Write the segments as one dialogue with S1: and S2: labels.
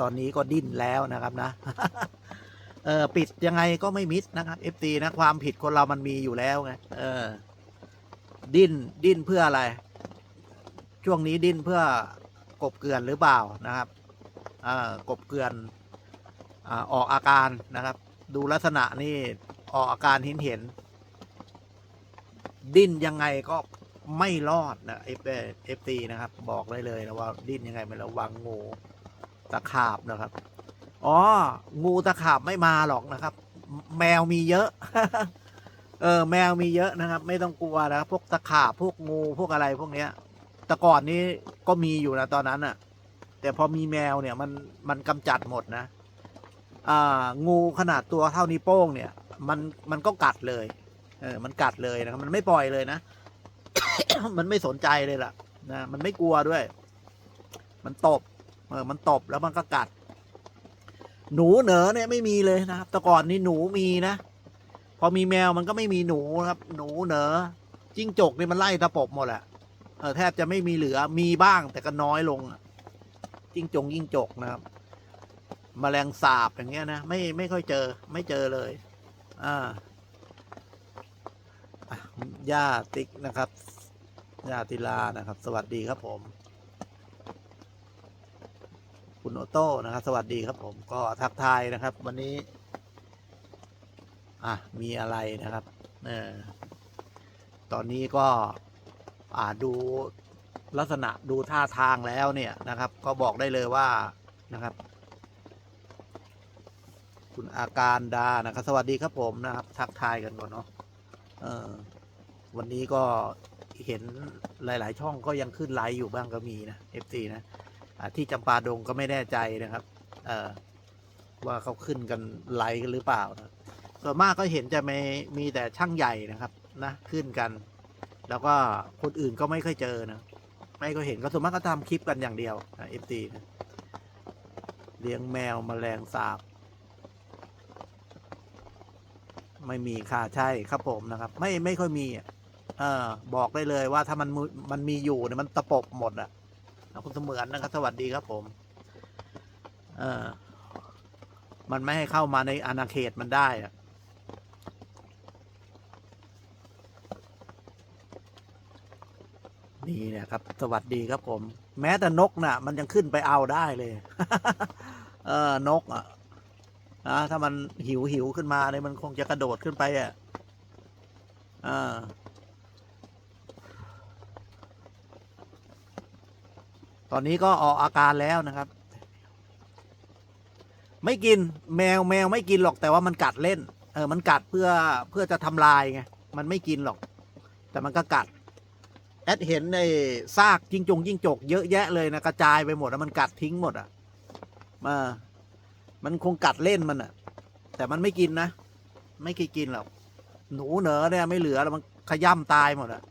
S1: ตอนนี้ก็ดิ้นแล้วนะครับนะ เออปิดยังไงก็ไม่มิดนะครับ FT นะความผิดคนเรามันมีอยู่แล้วไงเออ ดิ้นดิ้นเพื่ออะไร ช่วงนี้ดิ้นเพื่อกบเกลือนหรือเปล่านะครับอ่ากบเกลือนอ่าออกอาการนะครับ ดูลักษณะนี่ออกอาการเห็นเห็น ดิ้นยังไงก็ไม่รอดนะเอฟเอฟตีนะครับ บอกได้เลยนะว่าดิ้นยังไงไม่ระวังงู ตะขาบนะครับ อ๋อ งูตะขาบไม่มาหรอกนะครับ แมวมีเยอะ เออ แมวมีเยอะนะครับ ไม่ต้องกลัวนะครับพวกตะขาบพวกงูพวกอะไรพวกเนี้ย แต่ก่อนนี้ก็มีอยู่นะตอนนั้นอะแต่พอมีแมวเนี่ยมันมันกำจัดหมดนะอ่างูขนาดตัวเท่านิ้วโป้งเนี่ย มันมันก็กัดเลย เออ มันกัดเลยนะครับ มันไม่ปล่อยเลยนะ มันไม่สนใจเลยล่ะนะมันไม่กลัวด้วย มันตบ เออมันตบแล้วมันก็กัด หนูเหนอเนี่ยไม่มีเลยนะครับแต่ก่อนนี่หนูมีนะพอมีแมวมันก็ไม่มีหนูครับ หนูเหนอจิ้งจกนี่มันไล่ตะปบหมดแหละเออแทบจะไม่มีเหลือมีบ้างแต่ก็น้อยลงจิ้งจงจิ้งจกนะครับแมลงสาบอย่างเงี้ยนะไม่ไม่ค่อยเจอ ไม่เจอเลยอ่าอะย่าติ๊กนะครับยาติลานะครับ สวัสดีครับผม คุณโอโต้นะครับ สวัสดีครับผมก็ทักทายนะครับ วันนี้ อะ มีอะไรนะครับเออตอนนี้ก็อ่าดูลักษณะดูท่าทางแล้วเนี่ยนะครับ ก็บอกได้เลยว่านะครับ คุณอาการดานะครับ สวัสดีครับผมนะครับ ทักทายกันก่อนเนาะเออวันนี้ก็เห็นหลาย ๆ ช่องก็ยังขึ้นไลฟ์อยู่บ้างก็มีนะ FC นะอ่า ที่จำปาดงก็ไม่แน่ใจนะครับ เออว่าเขาขึ้นกันไลฟ์กันหรือเปล่านะส่วนมากก็เห็นจะไม่มีแต่ช่างใหญ่นะครับนะขึ้นกัน แล้วก็คนอื่นก็ไม่ค่อยเจอนะไม่ก็เห็นก็ส่วนมากก็ทำคลิปกันอย่างเดียวนะเอฟซีนะเลี้ยงแมวมแมลงสาบ ไม่มีค่ะใช่ครับผมนะครับ ไม่ไม่ค่อยมีอะเออบอกได้เลยว่าถ้ามันมันมีอยู่เนี่ยมันตะปบหมดอะนะ คุณเสมือนนะครับ สวัสดีครับผม เออมันไม่ให้เข้ามาในอาณาเขตมันได้อะนี่เนี่ยครับ สวัสดีครับผม แม้แต่นกน่ะ มันยังขึ้นไปเอาได้เลย เออนกอะนะถ้ามันหิวหิวขึ้นมาเนี่ยมันคงจะกระโดดขึ้นไปอะอ่า ตอนนี้ก็ออกอาการแล้วนะครับ ไม่กินแมวแมวไม่กินหรอกแต่ว่ามันกัดเล่น เออมันกัดเพื่อเพื่อจะทำลายไงมันไม่กินหรอก แต่มันก็กัด แอดเห็นในซากจิงจงจิ้งจก เยอะแยะเลยนะกระจายไปหมดแล้วมันกัดทิ้งหมดอะมามันคงกัดเล่นมันอะ แต่มันไม่กินนะ ไม่เคยกินหรอกหนูเหนอเนี่ยไม่เหลือแล้วมันขย่ำตายหมดอะ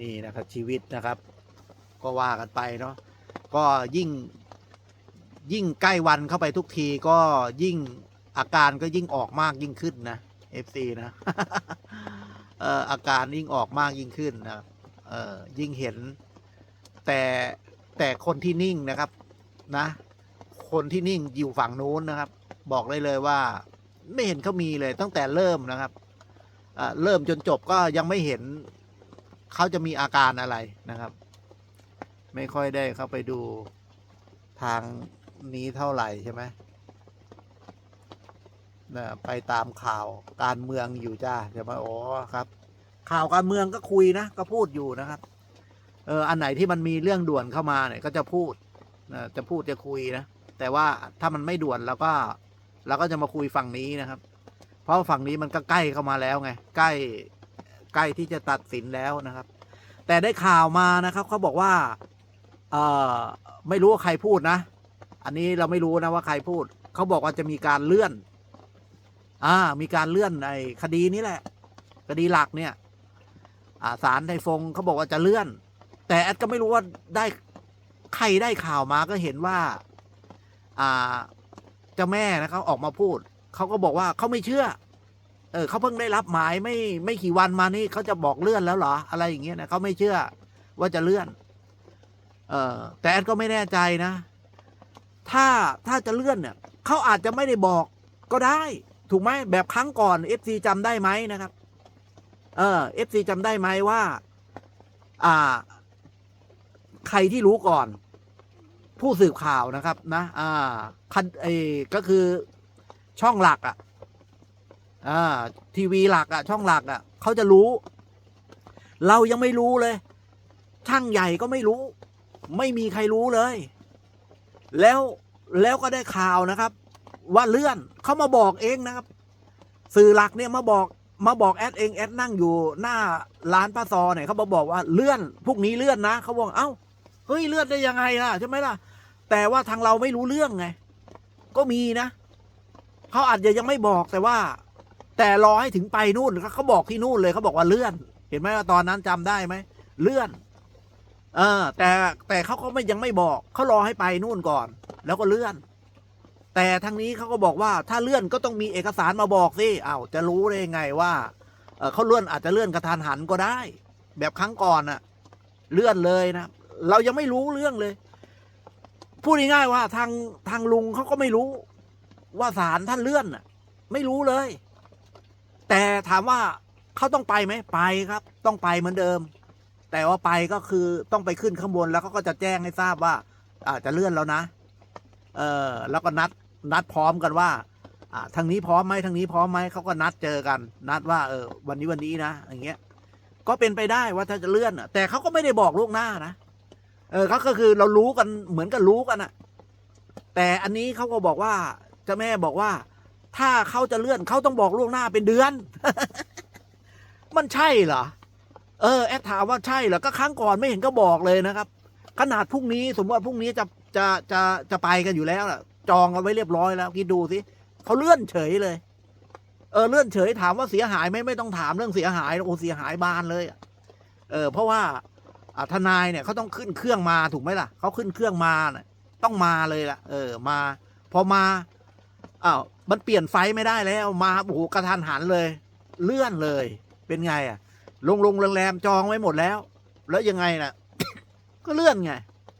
S1: นี่นะครับชีวิตนะครับ ก็ว่ากันไปเนาะก็ยิ่งยิ่งใกล้วันเข้าไปทุกทีก็ยิ่งอาการก็ยิ่งออกมากยิ่งขึ้นนะ FC นะเอ่ออาการยิ่งออกมากยิ่งขึ้นนะเอ่อยิ่งเห็น แต่แต่คนที่นิ่งนะครับนะ คนที่นิ่งอยู่ฝั่งนู้นนะครับ บอกได้เลยว่า ไม่เห็นเขามีเลยตั้งแต่เริ่มนะครับเริ่มจนจบก็ยังไม่เห็น เขาจะมีอาการอะไรนะครับ ไม่ค่อยได้เข้าไปดูทางนี้เท่าไหร่ใช่ไหมนะไปตามข่าวการเมืองอยู่จ้าใช่ไหมอ๋อครับ ข่าวการเมืองก็คุยนะ ก็พูดอยู่นะครับ เอออันไหนที่มันมีเรื่องด่วนเข้ามาเนี่ย ก็จะพูดนะจะพูดจะคุยนะแต่ว่าถ้ามันไม่ด่วนเราก็เราก็จะมาคุยฝั่งนี้นะครับ เพราะฝั่งนี้มันก็ใกล้เข้ามาแล้วไง ใกล้ ใกล้ที่จะตัดสินแล้วนะครับ แต่ได้ข่าวมานะครับเขาบอกว่าเออไม่รู้ว่าใครพูดนะ อันนี้เราไม่รู้นะว่าใครพูดเขาบอกว่าจะมีการเลื่อน อ่า มีการเลื่อนในคดีนี้แหละ คดีหลักเนี่ย อ่าศาลไทฟงเขาบอกว่าจะเลื่อน แต่แอดก็ไม่รู้ว่าได้ใครได้ข่าวมาก็เห็นว่า อ่าเจ้าแม่นะครับออกมาพูดเขาก็บอกว่าเขาไม่เชื่อ เออเขาเพิ่งได้รับหมายไม่ไม่กี่วันมานี่เขาจะบอกเลื่อนแล้วเหรอ อะไรอย่างเงี้ยนะเขาไม่เชื่อว่าจะเลื่อน เออแต่แอดก็ไม่แน่ใจนะ ถ้าถ้าจะเลื่อนเนี่ยเขาอาจจะไม่ได้บอกก็ได้ ถูกไหมแบบครั้งก่อนเอฟซีจำได้ไหมนะครับ เออเอฟซีจำได้ไหมว่า อ่า ใครที่รู้ก่อน ผู้สืบข่าวนะครับ นะ อ่าคันเอก็คือช่องหลักอะ อ่าทีวีหลักอะช่องหลักอะเขาจะรู้ เรายังไม่รู้เลย ช่างใหญ่ก็ไม่รู้ ไม่มีใครรู้เลย แล้วแล้วก็ได้ข่าวนะครับ ว่าเลื่อนเขามาบอกเองนะครับ สื่อหลักเนี่ยมาบอกมาบอกแอดเองแอดนั่งอยู่หน้าร้านป้าซอเนี่ยเขามาบอกว่าเลื่อนพวกนี้เลื่อนนะเขาบอกเอ้าเฮ้ยเลื่อนได้ยังไงล่ะใช่ไหมล่ะ แต่ว่าทางเราไม่รู้เรื่องไง ก็มีนะเขาอาจจะยังไม่บอกแต่ว่า แต่รอให้ถึงไปนู่นเขาบอกที่นู่นเลยเขาบอกว่าเลื่อน เห็นไหมว่าตอนนั้นจำได้ไหมเลื่อน เออ แต่แต่เขาก็ไม่ยังไม่บอกเขารอให้ไปนู่นก่อน แล้วก็เลื่อน แต่ทางนี้เขาก็บอกว่าถ้าเลื่อนก็ต้องมีเอกสารมาบอกสิอ้าวจะรู้ได้ยังไงว่าเออเขาเลื่อนอาจจะเลื่อนกระทานหันก็ได้ แบบครั้งก่อนน่ะ เลื่อนเลยนะเรายังไม่รู้เรื่องเลย พูดง่ายๆว่าทางทางลุงเขาก็ไม่รู้ ว่าศาลท่านเลื่อนน่ะ ไม่รู้เลย แต่ถามว่าเขาต้องไปไหมไปครับ ต้องไปเหมือนเดิม แต่ว่าไปก็คือต้องไปขึ้นข้างบนแล้วเขาก็จะแจ้งให้ทราบว่าอาจจะเลื่อนแล้วนะ เออแล้วก็นัดนัดพร้อมกันว่าอ่าทางนี้พร้อมไหมทางนี้พร้อมไหมเขาก็นัดเจอกัน นัดว่าเออวันนี้วันนี้นะอย่างเงี้ย ก็เป็นไปได้ว่าถ้าจะเลื่อนแต่เขาก็ไม่ได้บอกล่วงหน้านะเออเขาก็คือเรารู้กันเหมือนกับรู้กันอะแต่อันนี้เขาก็บอกว่าเจ้าแม่บอกว่า ถ้าเขาจะเลื่อนเขาต้องบอกล่วงหน้าเป็นเดือน มันใช่เหรอ เออ แอดถามว่าใช่เหรอ ก็ครั้งก่อนไม่เห็นก็บอกเลยนะครับ ขนาดพรุ่งนี้สมมติว่าพรุ่งนี้จะจะจะจะไปกันอยู่แล้วล่ะ จองกันไว้เรียบร้อยแล้วคิดดูสิเขาเลื่อนเฉยเลย เออเลื่อนเฉยถามว่าเสียหายไหมไม่ต้องถามเรื่องเสียหายโอ้เสียหายบานเลยเออเพราะว่าทนายเนี่ยเขาต้องขึ้นเครื่องมาถูกไหมล่ะเขาขึ้นเครื่องมาน่ะต้องมาเลยล่ะ เออมา พอมา อ้าวมันเปลี่ยนไฟไม่ได้แล้วมาโอ้โหกระทันหันเลย เลื่อนเลย เป็นไงอะลงลงโรงแรมจองไว้หมดแล้ว แล้วยังไงน่ะ ก็เลื่อนไง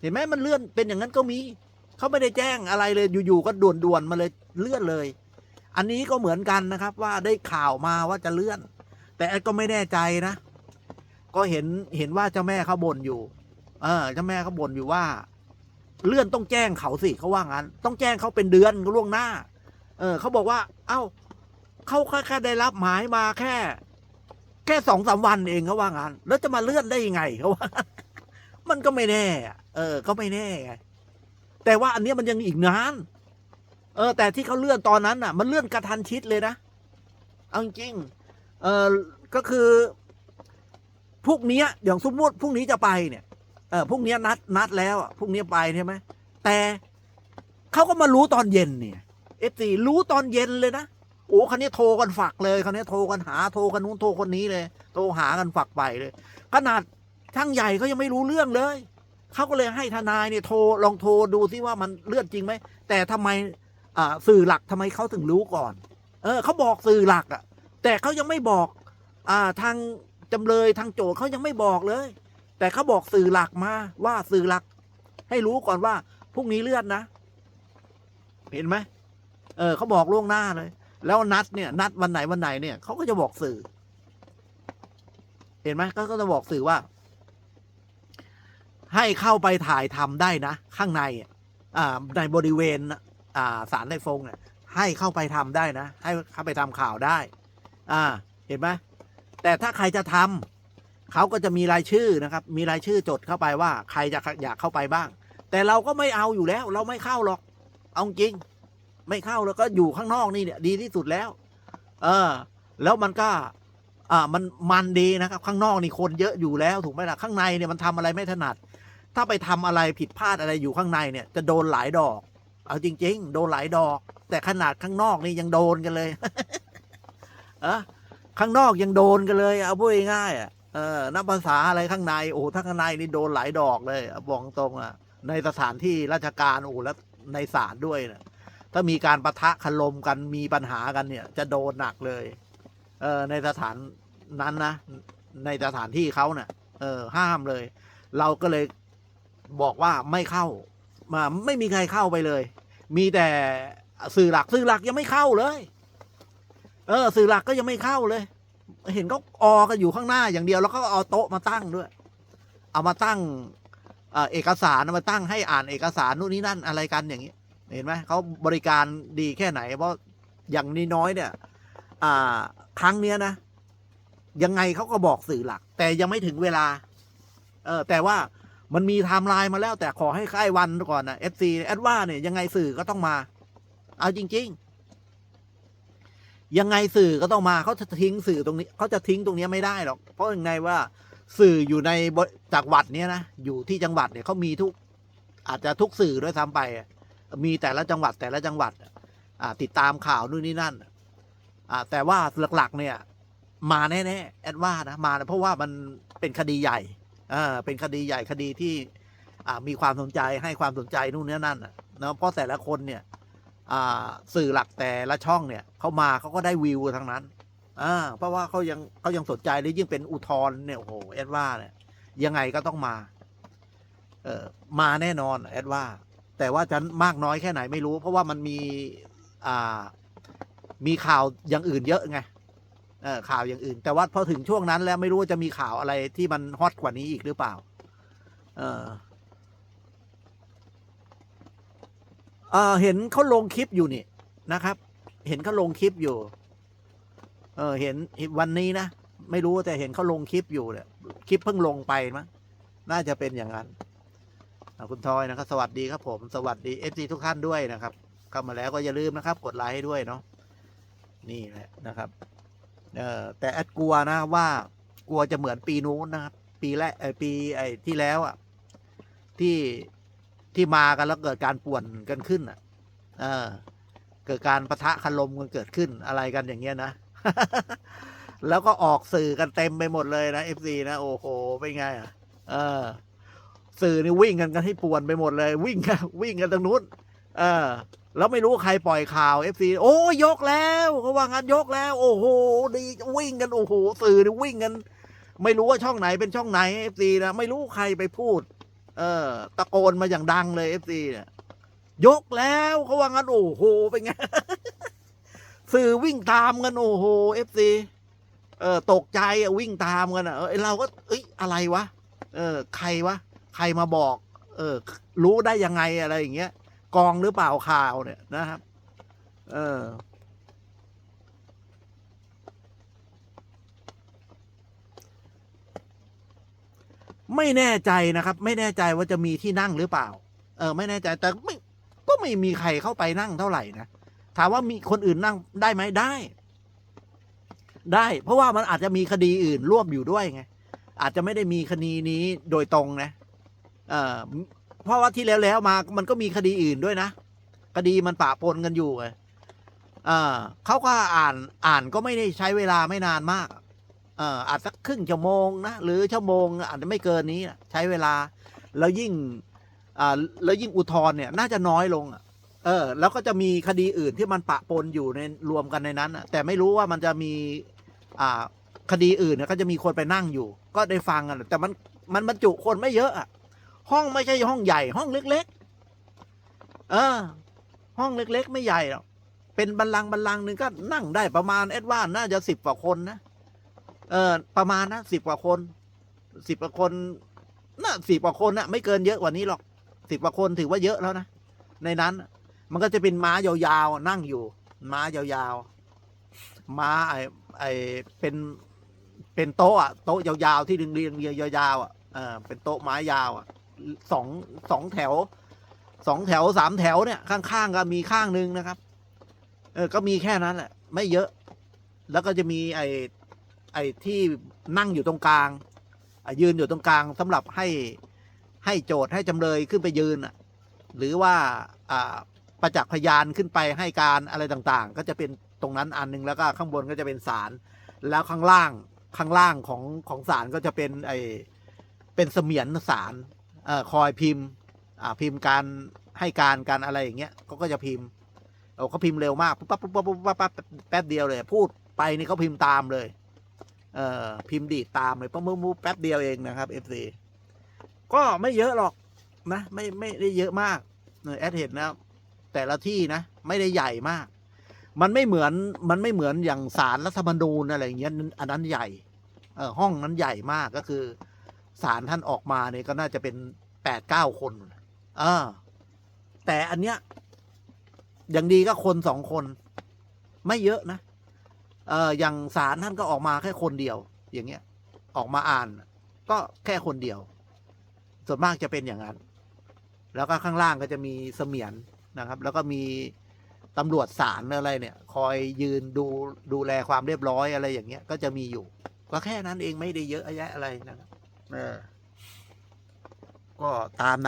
S1: เห็นไหมมันเลื่อนเป็นอย่างนั้นก็มีเขาไม่ได้แจ้งอะไรเลยอยู่ๆก็ด่วนๆมาเลยเลื่อนเลย อันนี้ก็เหมือนกันนะครับ ว่าได้ข่าวมาว่าจะเลื่อน แต่ก็ไม่แน่ใจนะ ก็เห็นเห็นว่าเจ้าแม่เขาบ่นอยู่ เออเจ้าแม่เขาบ่นอยู่ว่า เลื่อนต้องแจ้งเขาสิเขาว่างั้น ต้องแจ้งเขาเป็นเดือนก็ล่วงหน้า เออเขาบอกว่า เอ้าเขาแค่ได้รับหมายมาแค่ แค่สองสามวันเองเขาว่างั้นแล้วจะมาเลื่อนได้ยังไงเขาว่า มันก็ไม่แน่ เออ ก็ไม่แน่แต่ว่าอันเนี้ยมันยังอีกนานเออ แต่ที่เขาเลื่อนตอนนั้นอะ มันเลื่อนกระทันชิดเลยนะเอาจริงเออก็คือพวกนี้อย่างสมมติพรุ่งนี้จะไปเนี่ยเออพรุ่งนี้นัดนัดแล้วอะพรุ่งนี้ไปใช่ไหมแต่เขาก็มารู้ตอนเย็นเนี่ย อฟซีรู้ตอนเย็นเลยนะโอ้คันนี้โทรกันฝักเลยคันนี้โทรกันหาโทรกันนู้นโทรคนนี้เลย โทรหากันฝักไปเลย ขนาดช่างใหญ่เขายังไม่รู้เรื่องเลยเขาก็เลยให้ทนายเนี่ยโทรลองโทรดูซิว่ามันเลื่อนจริงไหมแต่ทำไมสื่อหลักทำไมเขาถึงรู้ก่อน เออเขาบอกสื่อหลักอะ่ะ แต่เขายังไม่บอกอ่าทางจำเลยทางโจทย์เขายังไม่บอกเลย แต่เขาบอกสื่อหลักมาว่าสื่อหลัก ให้รู้ก่อนว่าพรุ่งนี้เลื่อนนะ เห็นไหม เออเขาบอกล่วงหน้าเลย แล้วนัดเนี่ย นัดวันไหนวันไหนเนี่ยเขาก็จะบอกสื่อ เห็นไหมก็จะบอกสื่อว่า ให้เข้าไปถ่ายทำได้นะ ข้างในอ่าในบริเวณอ่าสารในฟงเนี่ยให้เข้าไปทำได้นะ ให้เข้าไปทำข่าวได้ อ่า เห็นไหมแต่ถ้าใครจะทำเขาก็จะมีรายชื่อนะครับ มีรายชื่อจดเข้าไปว่า ใครจะอยากเข้าไปบ้าง แต่เราก็ไม่เอาอยู่แล้ว เราไม่เข้าหรอก เอาจริง ไม่เข้าแล้วก็อยู่ข้างนอกนี่เนี่ยดีที่สุดแล้ว เออ แล้วมันก็ อ่ามันมันดีนะครับ ข้างนอกนี่คนเยอะอยู่แล้วถูกไหมล่ะข้างในเนี่ยมันทำอะไรไม่ถนัด ถ้าไปทำอะไรผิดพลาดอะไรอยู่ข้างในเนี่ย จะโดนหลายดอก เอาจริง ๆ โดนหลายดอก แต่ขนาดข้างนอกนี่ยังโดนกันเลยเออข้างนอกยังโดนกันเลย เอาพูดง่ายๆอะเออนับภาษาอะไรข้างในโอ้ถ้าข้างในนี่โดนหลายดอกเลยบอกตรงอะ ในสถานที่ราชการโอ้แล้วในศาลด้วยนะ ถ้ามีการประทะคารมกันมีปัญหากันเนี่ย จะโดนหนักเลย เออในสถานนั้นนะในสถานที่เขาเนะ่ะ เออ ห้ามเลย เราก็เลยบอกว่าไม่เข้า มาไม่มีใครเข้าไปเลย มีแต่สื่อหลักสื่อหลักยังไม่เข้าเลย เออ สื่อหลักก็ยังไม่เข้าเลย เห็นเขาออกันอยู่ข้างหน้าอย่างเดียว แล้วก็เอาโต๊ะมาตั้งด้วย เอามาตั้งเอกสารมาตั้งให้อ่านเอกสารนู่นนี่นั่นอะไรกันอย่างนี้ เห็นไหมเขาบริการดีแค่ไหน เพราะอย่างนี้น้อยเนี่ยครั้งเนี้ยนะ ยังไงเขาก็บอกสื่อหลัก แต่ยังไม่ถึงเวลา เออแต่ว่ามันมีไทม์ไลน์มาแล้ว แต่ขอให้ใกล้วันก่อนนะเอฟซีแอดว่าเนี่ยยังไงสื่อก็ต้องมา เอาจริง ๆ ยังไงสื่อก็ต้องมาเขาจะทิ้งสื่อตรงนี้เขาจะทิ้งตรงนี้ไม่ได้หรอก เพราะยังไงว่า สื่ออยู่ในจังหวัดเนี้ยนะอยู่ที่จังหวัดเนี่ยเขามีทุก อาจจะทุกสื่อด้วยซ้ำไปอะ มีแต่ละจังหวัดแต่ละจังหวัดติดตามข่าวนู่นนี่นั่นแต่ว่าหลักๆ เนี่ย มาแน่ๆแอดว่านะมาเพราะว่ามันเป็นคดีใหญ่เป็นคดีใหญ่คดีที่มีความสนใจให้ความสนใจนู่นนี่นั่นนะเนาะเพราะแต่ละคนเนี่ยสื่อหลักแต่ละช่องเนี่ยเขามาเขาก็ได้วิวทั้งนั้นเพราะว่าเขายังเขายังสนใจหรือยิ่งเป็นอุทธร์เนี่ยโอ้โหแอดว่าเนี่ยยังไงก็ต้องมา เออมาแน่นอนแอดว่า แต่ว่าจะมากน้อยแค่ไหนไม่รู้ เพราะว่ามันมีอ่ามีข่าวอย่างอื่นเยอะไงเออข่าวอย่างอื่น แต่ว่าพอถึงช่วงนั้นแล้วไม่รู้ว่าจะมีข่าวอะไรที่มันฮอตกว่านี้อีกหรือเปล่า เออเออเห็นเขาลงคลิปอยู่นี่นะครับ เห็นเขาลงคลิปอยู่ เออ เห็นวันนี้นะ ไม่รู้แต่เห็นเขาลงคลิปอยู่เนี่ยคลิปเพิ่งลงไปมั้งน่าจะเป็นอย่างนั้น คุณทอยนะครับ สวัสดีครับผมสวัสดีเอฟซีทุกท่านด้วยนะครับ เข้ามาแล้วก็อย่าลืมนะครับ กดไลค์ให้ด้วยเนาะนี่แหละนะครับ เออแต่แอดกลัวนะว่ากลัวจะเหมือนปีนู้นนะครับ ปีแรกไอปีไอที่แล้วอะ่ะที่ที่มากันแล้วเกิดการป่วนกันขึ้นอะ เออ เกิดการประทะคารมกันเกิดขึ้นอะไรกันอย่างเงี้ยนะแล้วก็ออกสื่อกันเต็มไปหมดเลยนะเอฟซีนะโอ้โหเป็นไงอะ เออ สื่อนี่วิ่งกันกันให้ป่วนไปหมดเลย วิ่งกันวิ่งกันตรงนู้นเออ แล้วไม่รู้ใครปล่อยข่าวเอฟซีโอ้ยกแล้วเขาว่างั้นยกแล้ว โอ้โหดีวิ่งกันโอ้โหสื่อนี่วิ่งกัน ไม่รู้ว่าช่องไหนเป็นช่องไหนเอฟซีนะไม่รู้ใครไปพูด เออ ตะโกนมาอย่างดังเลยเอฟซีเนี่ยยกแล้วเขาว่างั้นโอ้โหเป็นไงสื่อวิ่งตามกันโอ้โหเอฟซีเออตกใจอะวิ่งตามกันอะเออเราก็เอ้ยอะไรวะเออ ใครวะ ใครมาบอก เออ รู้ได้ยังไงอะไรอย่างเงี้ย กองหรือเปล่าข่าวเนี่ยนะครับ เออ ไม่แน่ใจนะครับ ไม่แน่ใจว่าจะมีที่นั่งหรือเปล่า เออ ไม่แน่ใจ แต่ไม่ก็ไม่มีใครเข้าไปนั่งเท่าไหร่นะ ถามว่ามีคนอื่นนั่งได้ไหมได้ ได้ เพราะว่ามันอาจจะมีคดีอื่นร่วมอยู่ด้วยไงอาจจะไม่ได้มีคดีนี้โดยตรงนะ เออเพราะว่าที่แล้วแล้วมามันก็มีคดีอื่นด้วยนะ คดีมันปะปนกันอยู่ไงเออเขาก็อ่านอ่านก็ไม่ได้ใช้เวลาไม่นานมากเอออาจสักครึ่งชั่วโมงนะหรือชั่วโมงอาจจะไม่เกินนี้นะใช้เวลา แล้วยิ่งอ่าแล้วยิ่งอุทธรณ์เนี่ย น่าจะน้อยลงอะเออ แล้วก็จะมีคดีอื่นที่มันปะปนอยู่ในรวมกันในนั้นอะแต่ไม่รู้ว่ามันจะมี อ่า คดีอื่นเนี่ยก็จะมีคนไปนั่งอยู่ ก็ได้ฟังกันแต่มันมันบรรจุคนไม่เยอะอะ ห้องไม่ใช่ห้องใหญ่ ห้องเล็ก ๆ เออ ห้องเล็ก ๆ ไม่ใหญ่หรอกเป็นบัลลังก์บัลลังก์หนึ่งก็นั่งได้ประมาณเอ็ดว่านน่าจะสิบกว่าคนนะเออประมาณนะสิบกว่าคนสิบกว่าคนน่าสิบกว่าคนนะไม่เกินเยอะกว่านี้หรอกสิบกว่าคนถือว่าเยอะแล้วนะในนั้น มันก็จะเป็นม้ายาวๆนั่งอยู่ ม้ายาวๆม้าไอไอเป็นเป็นโต๊ะอะโต๊ะยาวๆที่เรียงเรียงเรียงยาวๆอะเออเป็นโต๊ะไม้ยาวอะ สองสองแถวสองแถวสามแถวเนี่ย ข้างๆก็มีข้างหนึงนะครับ เออก็มีแค่นั้นแหละ ไม่เยอะ แล้วก็จะมีไอไอที่นั่งอยู่ตรงกลางยืนอยู่ตรงกลางสำหรับให้ให้โจทย์ให้จำเลยขึ้นไปยืนอะหรือว่าอ่าประจักษ์พยานขึ้นไปให้การอะไรต่างๆ ก็จะเป็นตรงนั้นอันหนึงแล้วก็ข้างบนก็จะเป็นศาลแล้วข้างล่างข้างล่างของของศาลก็จะเป็นไอเป็นเสมียนศาล เอ่อคอยพิมพ์อ่าพิมพ์การให้การการอะไรอย่างเงี้ยเขาก็จะพิมพ์เขาพิมพ์เร็วมากปุ๊บปั๊บปุ๊บปั๊บปุ๊บปั๊บปั๊บแป๊บเดียวเลย พูดไปนี่เขาพิมพ์ตามเลย เอ่อพิมพ์ดีดตามเลยปั๊บปุ๊บปุ๊บแป๊บเดียวเองนะครับ FC ก็ไม่เยอะหรอกนะ ไม่ไม่ได้เยอะมากเออแอดเห็นนะแต่ละที่นะ ไม่ได้ใหญ่มาก มันไม่เหมือนมันไม่เหมือนอย่างสารรัฐธรรมนูญอะไรอย่างเงี้ยอันนั้นใหญ่เออห้องนั้นใหญ่มากก็คือ สารท่านออกมาเนี่ยก็น่าจะเป็นแปดเก้าคนเออแต่อันเนี้ยอย่างดีก็คนสองคน ไม่เยอะนะเอออย่างสารท่านก็ออกมาแค่คนเดียว อย่างเงี้ย ออกมาอ่าน ก็แค่คนเดียว ส่วนมากจะเป็นอย่างนั้น แล้วก็ข้างล่างก็จะมีเสมียนนะครับ แล้วก็มีตำรวจศาลอะไรเนี่ย คอยยืนดูดูแลความเรียบร้อยอะไรอย่างเงี้ย ก็จะมีอยู่ ก็แค่นั้นเองไม่ได้เยอะแยะอะไรนะครับ ก็ตามนะ